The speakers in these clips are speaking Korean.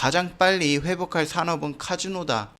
가장 빨리 회복할 산업은 카지노다.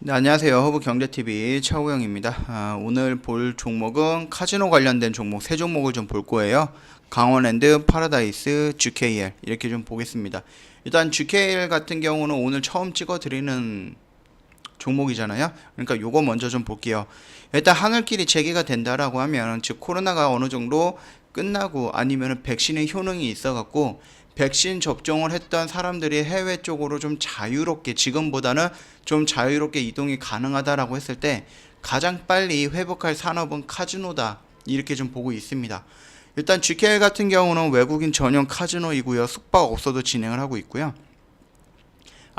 네, 안녕하세요. 허브 경제TV 최호영입니다. 아, 오늘 볼 종목은 카지노 관련된 종목 세 종목을 좀 볼 거예요. 강원랜드, 파라다이스, GKL 이렇게 좀 보겠습니다. 일단 GKL 같은 경우는 오늘 처음 찍어 드리는 종목이잖아요. 그러니까 요거 먼저 좀 볼게요. 일단 하늘길이 재개가 된다라고 하면 즉 코로나가 어느 정도 끝나고 아니면 백신의 효능이 있어 갖고 백신 접종을 했던 사람들이 해외 쪽으로 좀 자유롭게 지금보다는 좀 자유롭게 이동이 가능하다라고 했을 때 가장 빨리 회복할 산업은 카지노다 이렇게 좀 보고 있습니다. 일단 GKL 같은 경우는 외국인 전용 카지노이고요. 숙박업소도 진행을 하고 있고요.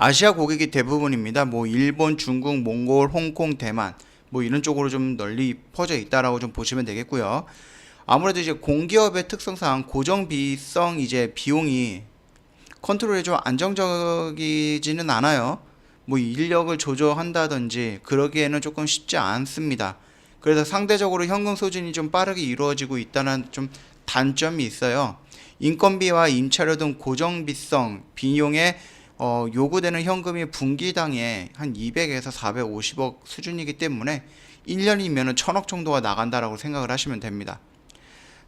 아시아 고객이 대부분입니다. 뭐 일본, 중국, 몽골, 홍콩, 대만 뭐 이런 쪽으로 좀 널리 퍼져 있다라고 좀 보시면 되겠고요. 아무래도 이제 공기업의 특성상 고정비성 이제 비용이 컨트롤이 좀 안정적이지는 않아요. 뭐 인력을 조정한다든지 그러기에는 조금 쉽지 않습니다. 그래서 상대적으로 현금 소진이 좀 빠르게 이루어지고 있다는 좀 단점이 있어요. 인건비와 임차료 등 고정비성 비용에 어, 요구되는 현금이 분기당에 한 200에서 450억 수준이기 때문에 1년이면 1000억 정도가 나간다라고 생각을 하시면 됩니다.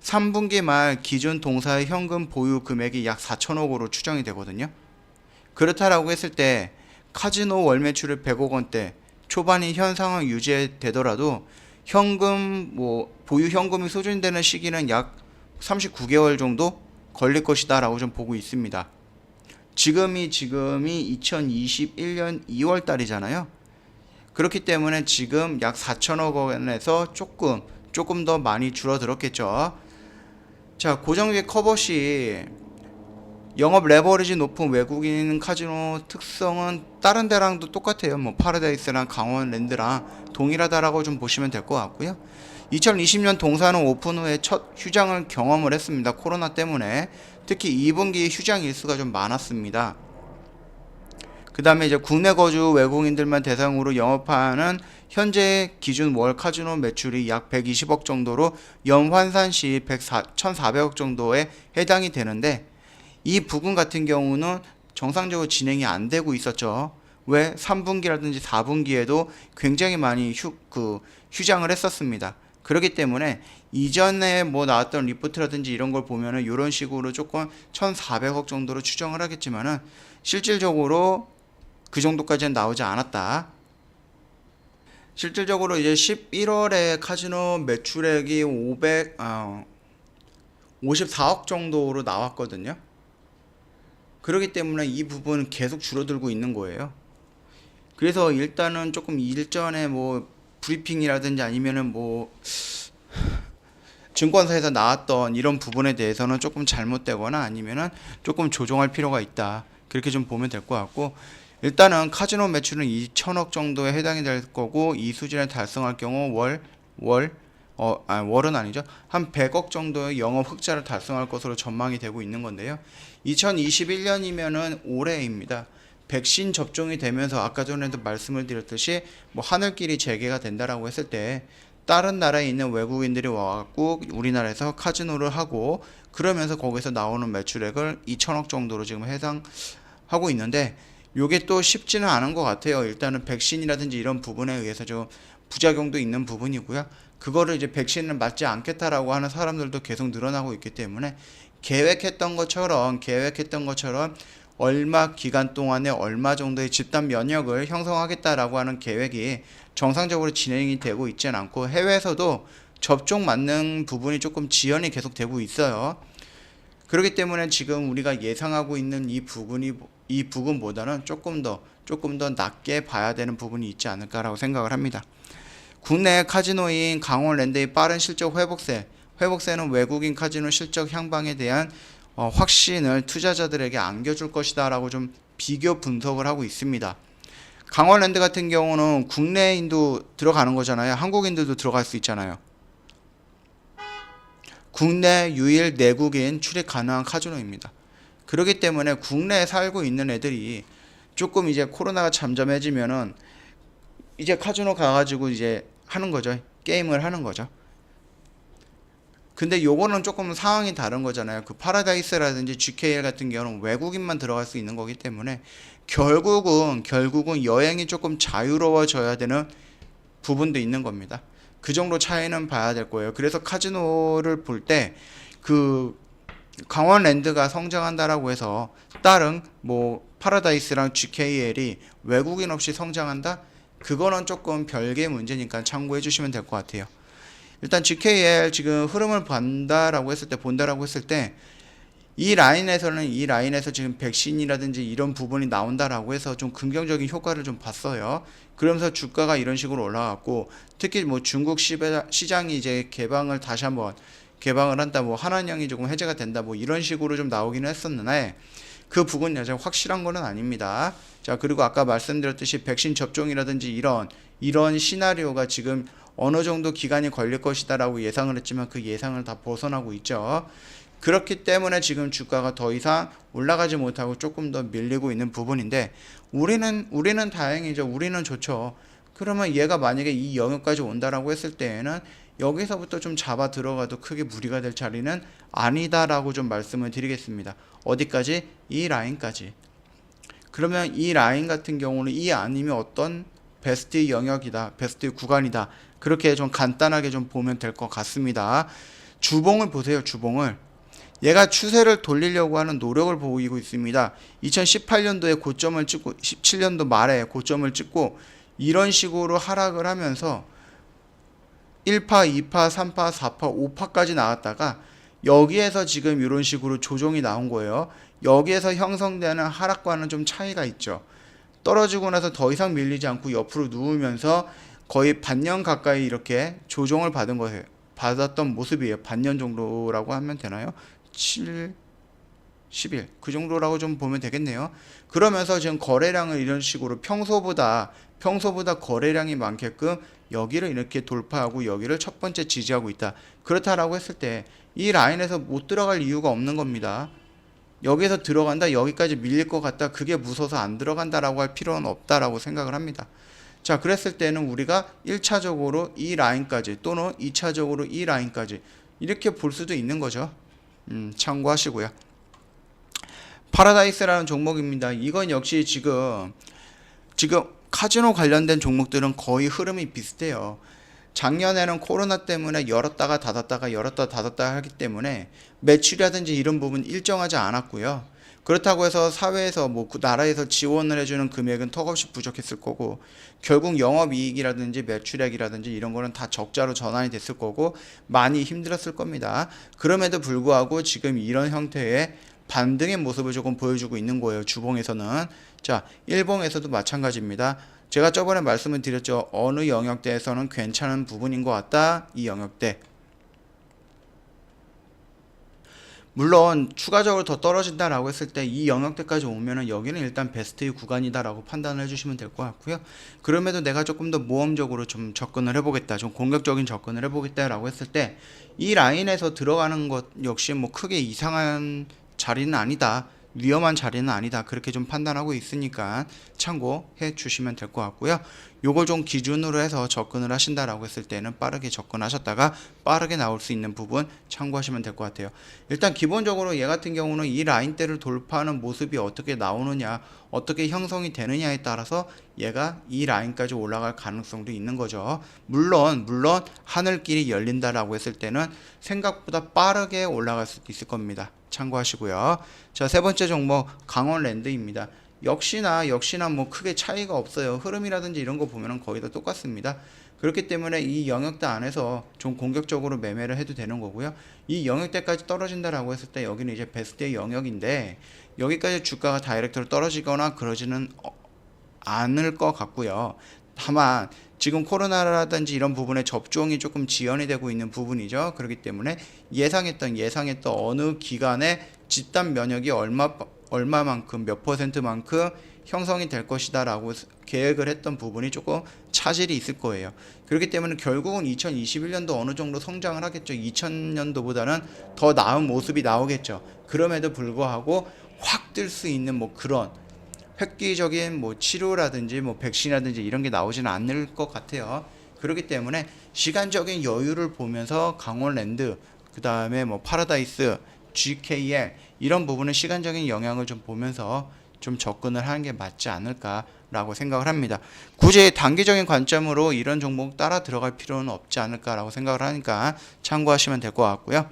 3분기 말 기준 동사의 현금 보유 금액이 약 4천억으로 추정이 되거든요. 그렇다라고 했을 때 카지노 월 매출을 100억 원대 초반이 현 상황 유지되더라도 현금 뭐 보유 현금이 소진되는 시기는 약 39개월 정도 걸릴 것이다라고 좀 보고 있습니다. 지금이 지금이 2021년 2월 달이잖아요. 그렇기 때문에 지금 약 4천억 원에서 조금 조금 더 많이 줄어들었겠죠. 자, 고정비 커버시 영업 레버리지 높은 외국인 카지노 특성은 다른 데랑도 똑같아요. 뭐 파라다이스랑 강원랜드랑 동일하다라고 좀 보시면 될 것 같고요. 2020년 동사는 오픈 후에 첫 휴장을 경험을 했습니다. 코로나 때문에 특히 2분기 휴장 일수가 좀 많았습니다. 그 다음에 이제 국내 거주 외국인들만 대상으로 영업하는 현재 기준 월 카지노 매출이 약 120억 정도로 연환산 시 1,400억 정도에 해당이 되는데 이 부분 같은 경우는 정상적으로 진행이 안 되고 있었죠. 왜 3분기라든지 4분기에도 굉장히 많이 휴, 그 휴장을 했었습니다. 그렇기 때문에 이전에 뭐 나왔던 리포트라든지 이런 걸 보면은 이런 식으로 조금 1,400억 정도로 추정을 하겠지만은 실질적으로 그 정도까지는 나오지 않았다. 실질적으로 이제 11월에 카지노 매출액이 500, 어, 54억 정도로 나왔거든요. 그렇기 때문에 이 부분은 계속 줄어들고 있는 거예요. 그래서 일단은 조금 일전에 뭐 브리핑이라든지 아니면은 뭐 증권사에서 나왔던 이런 부분에 대해서는 조금 잘못되거나 아니면은 조금 조정할 필요가 있다. 그렇게 좀 보면 될 것 같고 일단은 카지노 매출은 2천억 정도에 해당이 될 거고 이 수준에 달성할 경우 월 월 어, 아, 월은 아니죠. 한 100억 정도의 영업 흑자를 달성할 것으로 전망이 되고 있는 건데요. 2021년이면은 올해입니다. 백신 접종이 되면서 아까 전에도 말씀을 드렸듯이 뭐 하늘길이 재개가 된다라고 했을 때 다른 나라에 있는 외국인들이 와갖고 우리나라에서 카지노를 하고 그러면서 거기서 나오는 매출액을 2천억 정도로 지금 해당하고 있는데 요게 또 쉽지는 않은 것 같아요. 일단은 백신이라든지 이런 부분에 의해서 좀 부작용도 있는 부분이고요. 그거를 이제 백신을 맞지 않겠다라고 하는 사람들도 계속 늘어나고 있기 때문에 계획했던 것처럼 계획했던 것처럼 얼마 기간 동안에 얼마 정도의 집단 면역을 형성하겠다라고 하는 계획이 정상적으로 진행이 되고 있지는 않고 해외에서도 접종 맞는 부분이 조금 지연이 계속 되고 있어요. 그렇기 때문에 지금 우리가 예상하고 있는 이 부분이 이 부분보다는 조금 더 조금 더 낮게 봐야 되는 부분이 있지 않을까라고 생각을 합니다. 국내 카지노인 강원랜드의 빠른 실적 회복세, 회복세는 외국인 카지노 실적 향방에 대한 어, 확신을 투자자들에게 안겨줄 것이다라고 좀 비교 분석을 하고 있습니다. 강원랜드 같은 경우는 국내인도 들어가는 거잖아요. 한국인들도 들어갈 수 있잖아요. 국내 유일 내국인 출입 가능한 카지노입니다. 그렇기 때문에 국내에 살고 있는 애들이 조금 이제 코로나가 잠잠해지면은 이제 카지노 가가지고 이제 하는 거죠. 게임을 하는 거죠. 근데 요거는 조금 상황이 다른 거잖아요. 그 파라다이스라든지 GKL 같은 경우는 외국인만 들어갈 수 있는 거기 때문에 결국은 결국은 여행이 조금 자유로워져야 되는 부분도 있는 겁니다. 그 정도 차이는 봐야 될 거예요. 그래서 카지노를 볼 때 그 강원랜드가 성장한다라고 해서 다른 뭐 파라다이스랑 GKL이 외국인 없이 성장한다? 그거는 조금 별개의 문제니까 참고해 주시면 될 것 같아요. 일단 GKL 지금 흐름을 본다라고 했을 때 본다라고 했을 때 이 라인에서는 이 라인에서 지금 백신이라든지 이런 부분이 나온다라고 해서 좀 긍정적인 효과를 좀 봤어요. 그러면서 주가가 이런 식으로 올라갔고 특히 뭐 중국 시장이 이제 개방을 다시 한번 개방을 한다 뭐 한한령이 조금 해제가 된다 뭐 이런 식으로 좀 나오기는 했었는데 그 부분 여전 확실한 거는 아닙니다. 자 그리고 아까 말씀드렸듯이 백신 접종이라든지 이런 이런 시나리오가 지금 어느 정도 기간이 걸릴 것이다라고 예상을 했지만 그 예상을 다 벗어나고 있죠. 그렇기 때문에 지금 주가가 더 이상 올라가지 못하고 조금 더 밀리고 있는 부분인데 우리는 우리는 다행이죠. 우리는 좋죠. 그러면 얘가 만약에 이 영역까지 온다라고 했을 때에는 여기서부터 좀 잡아 들어가도 크게 무리가 될 자리는 아니다라고 좀 말씀을 드리겠습니다. 어디까지? 이 라인까지. 그러면 이 라인 같은 경우는 이 아니면 어떤 베스트 영역이다, 베스트 구간이다. 그렇게 좀 간단하게 좀 보면 될 것 같습니다. 주봉을 보세요, 주봉을. 얘가 추세를 돌리려고 하는 노력을 보이고 있습니다. 2018년도에 고점을 찍고 17년도 말에 고점을 찍고 이런 식으로 하락을 하면서 1파, 2파, 3파, 4파, 5파까지 나왔다가 여기에서 지금 이런 식으로 조정이 나온 거예요. 여기에서 형성되는 하락과는 좀 차이가 있죠. 떨어지고 나서 더 이상 밀리지 않고 옆으로 누우면서 거의 반년 가까이 이렇게 조정을 받은 거예요. 받았던 모습이에요. 반년 정도라고 하면 되나요? 7, 10일 그 정도라고 좀 보면 되겠네요. 그러면서 지금 거래량을 이런 식으로 평소보다 평소보다 거래량이 많게끔 여기를 이렇게 돌파하고 여기를 첫 번째 지지하고 있다. 그렇다라고 했을 때 이 라인에서 못 들어갈 이유가 없는 겁니다. 여기서 들어간다 여기까지 밀릴 것 같다 그게 무서워서 안 들어간다라고 할 필요는 없다라고 생각을 합니다. 자 그랬을 때는 우리가 1차적으로 이 라인까지 또는 2차적으로 이 라인까지 이렇게 볼 수도 있는 거죠. 음, 참고하시고요. 파라다이스라는 종목입니다. 이건 역시 지금 지금 카지노 관련된 종목들은 거의 흐름이 비슷해요. 작년에는 코로나 때문에 열었다가 닫았다가 열었다 닫았다 하기 때문에 매출이라든지 이런 부분 일정하지 않았고요. 그렇다고 해서 사회에서 뭐 그 나라에서 지원을 해주는 금액은 턱없이 부족했을 거고 결국 영업이익이라든지 매출액이라든지 이런 거는 다 적자로 전환이 됐을 거고 많이 힘들었을 겁니다. 그럼에도 불구하고 지금 이런 형태의 반등의 모습을 조금 보여주고 있는 거예요. 주봉에서는 자 일봉에서도 마찬가지입니다. 제가 저번에 말씀을 드렸죠. 어느 영역대에서는 괜찮은 부분인 것 같다. 이 영역대. 물론 추가적으로 더 떨어진다라고 했을 때 이 영역대까지 오면은 여기는 일단 베스트의 구간이다라고 판단을 해주시면 될 것 같고요. 그럼에도 내가 조금 더 모험적으로 좀 접근을 해보겠다, 좀 공격적인 접근을 해보겠다라고 했을 때 이 라인에서 들어가는 것 역시 뭐 크게 이상한 자리는 아니다. 위험한 자리는 아니다. 그렇게 좀 판단하고 있으니까 참고해 주시면 될 것 같고요. 요걸 좀 기준으로 해서 접근을 하신다라고 했을 때는 빠르게 접근하셨다가 빠르게 나올 수 있는 부분 참고하시면 될 것 같아요. 일단 기본적으로 얘 같은 경우는 이 라인대를 돌파하는 모습이 어떻게 나오느냐, 어떻게 형성이 되느냐에 따라서 얘가 이 라인까지 올라갈 가능성도 있는 거죠. 물론 물론 하늘길이 열린다라고 했을 때는 생각보다 빠르게 올라갈 수도 있을 겁니다. 참고하시고요. 자, 세 번째 종목 강원랜드입니다. 역시나 역시나 뭐 크게 차이가 없어요. 흐름이라든지 이런 거 보면은 거의 다 똑같습니다. 그렇기 때문에 이 영역대 안에서 좀 공격적으로 매매를 해도 되는 거고요. 이 영역대까지 떨어진다라고 했을 때 여기는 이제 베스트의 영역인데 여기까지 주가가 다이렉트로 떨어지거나 그러지는 어- 않을 것 같고요. 다만 지금 코로나라든지 이런 부분에 접종이 조금 지연이 되고 있는 부분이죠. 그렇기 때문에 예상했던 예상했던 어느 기간에 집단 면역이 얼마 얼마만큼 몇 퍼센트만큼 형성이 될 것이다라고 계획을 했던 부분이 조금 차질이 있을 거예요. 그렇기 때문에 결국은 2021년도 어느 정도 성장을 하겠죠. 2000년도보다는 더 나은 모습이 나오겠죠. 그럼에도 불구하고 확 뜰 수 있는 뭐 그런 획기적인 뭐 치료라든지 뭐 백신이라든지 이런 게 나오지는 않을 것 같아요. 그렇기 때문에 시간적인 여유를 보면서 강원랜드 그 다음에 뭐 파라다이스, GKL 이런 부분은 시간적인 영향을 좀 보면서 좀 접근을 하는 게 맞지 않을까라고 생각을 합니다. 굳이 단기적인 관점으로 이런 종목 따라 들어갈 필요는 없지 않을까라고 생각을 하니까 참고하시면 될 것 같고요.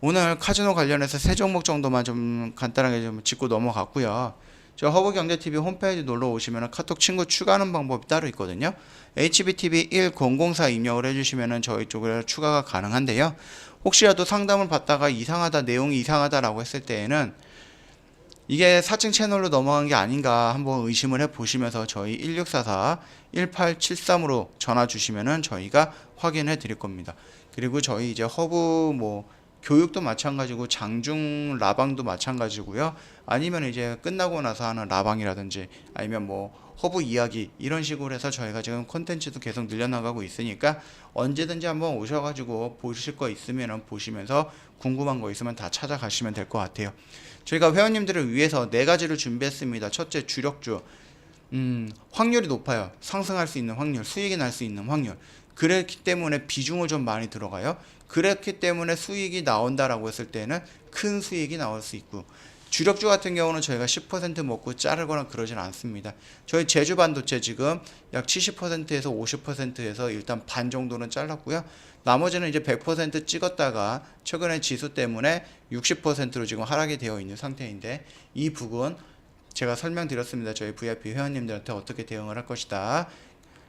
오늘 카지노 관련해서 세 종목 정도만 좀 간단하게 좀 짚고 넘어갔고요. 저 허브경제TV 홈페이지 놀러 오시면 카톡 친구 추가하는 방법이 따로 있거든요. HBTV 1004 입력을 해주시면 저희 쪽으로 추가가 가능한데요. 혹시라도 상담을 받다가 이상하다, 내용이 이상하다라고 했을 때에는 이게 사칭 채널로 넘어간 게 아닌가 한번 의심을 해 보시면서 저희 1644 1873으로 전화 주시면은 저희가 확인해 드릴 겁니다. 그리고 저희 이제 허브 뭐 교육도 마찬가지고 장중 라방도 마찬가지고요. 아니면 이제 끝나고 나서 하는 라방이라든지 아니면 뭐 허브 이야기 이런 식으로 해서 저희가 지금 콘텐츠도 계속 늘려나가고 있으니까 언제든지 한번 오셔가지고 보실 거 있으면 보시면서 궁금한 거 있으면 다 찾아가시면 될 것 같아요. 저희가 회원님들을 위해서 네 가지를 준비했습니다. 첫째 주력주, 음, 확률이 높아요. 상승할 수 있는 확률, 수익이 날 수 있는 확률. 그렇기 때문에 비중을 좀 많이 들어가요. 그렇기 때문에 수익이 나온다라고 했을 때는 큰 수익이 나올 수 있고 주력주 같은 경우는 저희가 10% 먹고 자르거나 그러진 않습니다. 저희 제주 반도체 지금 약 70%에서 50%에서 일단 반 정도는 잘랐고요. 나머지는 이제 100% 찍었다가 최근에 지수 때문에 60%로 지금 하락이 되어 있는 상태인데 이 부분 제가 설명드렸습니다. 저희 VIP 회원님들한테 어떻게 대응을 할 것이다.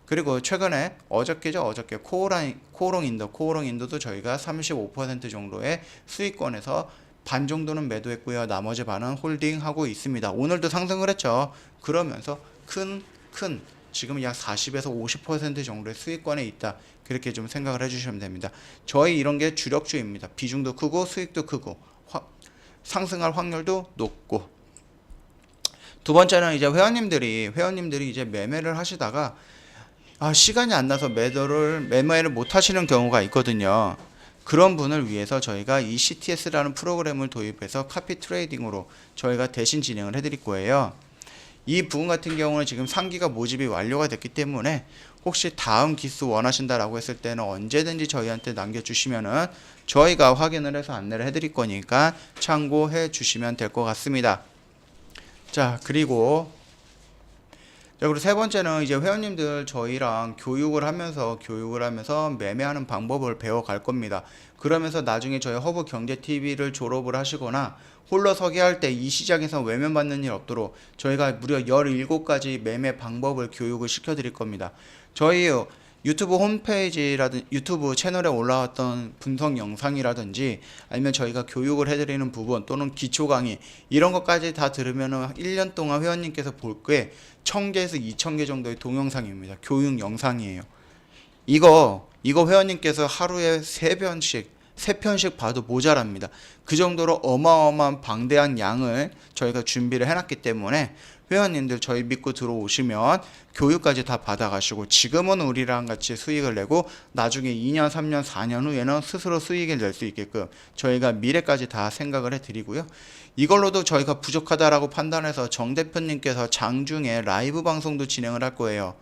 그리고 최근에 어저께죠 어저께 코오롱 인도 코오롱 인도도 저희가 35% 정도의 수익권에서 반 정도는 매도했고요. 나머지 반은 홀딩하고 있습니다. 오늘도 상승을 했죠. 그러면서 큰큰 지금 약 40에서 50% 정도의 수익권에 있다. 그렇게 좀 생각을 해주시면 됩니다. 저희 이런 게 주력주입니다. 비중도 크고 수익도 크고 화- 상승할 확률도 높고. 두 번째는 이제 회원님들이 회원님들이 이제 매매를 하시다가 아, 시간이 안 나서 매도를 매매를 못 하시는 경우가 있거든요. 그런 분을 위해서 저희가 이 CTS라는 프로그램을 도입해서 카피 트레이딩으로 저희가 대신 진행을 해드릴 거예요. 이 부분 같은 경우는 지금 상기가 모집이 완료가 됐기 때문에 혹시 다음 기수 원하신다라고 했을 때는 언제든지 저희한테 남겨주시면은 저희가 확인을 해서 안내를 해드릴 거니까 참고해 주시면 될 것 같습니다. 자, 그리고 자, 그리고 세 번째는 이제 회원님들 저희랑 교육을 하면서 교육을 하면서 매매하는 방법을 배워갈 겁니다. 그러면서 나중에 저희 허브 경제 TV를 졸업을 하시거나 홀로 서게 할때 이 시장에서 외면받는 일 없도록 저희가 무려 17가지 매매 방법을 교육을 시켜 드릴 겁니다. 저희 유튜브 홈페이지라든 유튜브 채널에 올라왔던 분석 영상이라든지 아니면 저희가 교육을 해드리는 부분 또는 기초 강의 이런 것까지 다 들으면은 1년 동안 회원님께서 볼 게 1000개에서 2000개 정도의 동영상입니다. 교육 영상이에요. 이거 이거 회원님께서 하루에 3편씩 세 편씩 봐도 모자랍니다. 그 정도로 어마어마한 방대한 양을 저희가 준비를 해놨기 때문에 회원님들 저희 믿고 들어오시면 교육까지 다 받아가시고 지금은 우리랑 같이 수익을 내고 나중에 2년, 3년, 4년 후에는 스스로 수익을 낼 수 있게끔 저희가 미래까지 다 생각을 해드리고요. 이걸로도 저희가 부족하다라고 판단해서 정 대표님께서 장중에 라이브 방송도 진행을 할 거예요.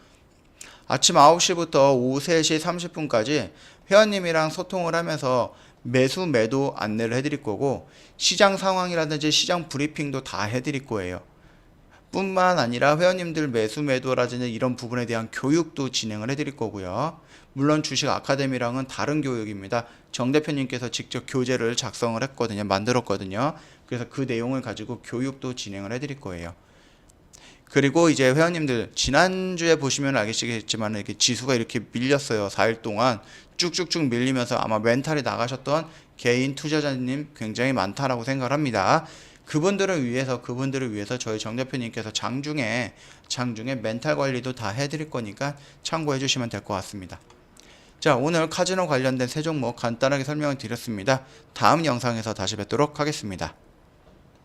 아침 9시부터 오후 3시 30분까지 회원님이랑 소통을 하면서 매수 매도 안내를 해드릴 거고 시장 상황이라든지 시장 브리핑도 다 해드릴 거예요. 뿐만 아니라 회원님들 매수 매도라든지 이런 부분에 대한 교육도 진행을 해드릴 거고요. 물론 주식 아카데미랑은 다른 교육입니다. 정 대표님께서 직접 교재를 작성을 했거든요. 만들었거든요. 그래서 그 내용을 가지고 교육도 진행을 해드릴 거예요. 그리고 이제 회원님들 지난주에 보시면 알겠지만 이렇게 지수가 이렇게 밀렸어요. 4일 동안 쭉쭉쭉 밀리면서 아마 멘탈이 나가셨던 개인 투자자님 굉장히 많다라고 생각을 합니다. 그분들을 위해서 그분들을 위해서 저희 정 대표님께서 장중에 장중에 멘탈 관리도 다 해드릴 거니까 참고해 주시면 될 것 같습니다. 자 오늘 카지노 관련된 세 종목 간단하게 설명을 드렸습니다. 다음 영상에서 다시 뵙도록 하겠습니다.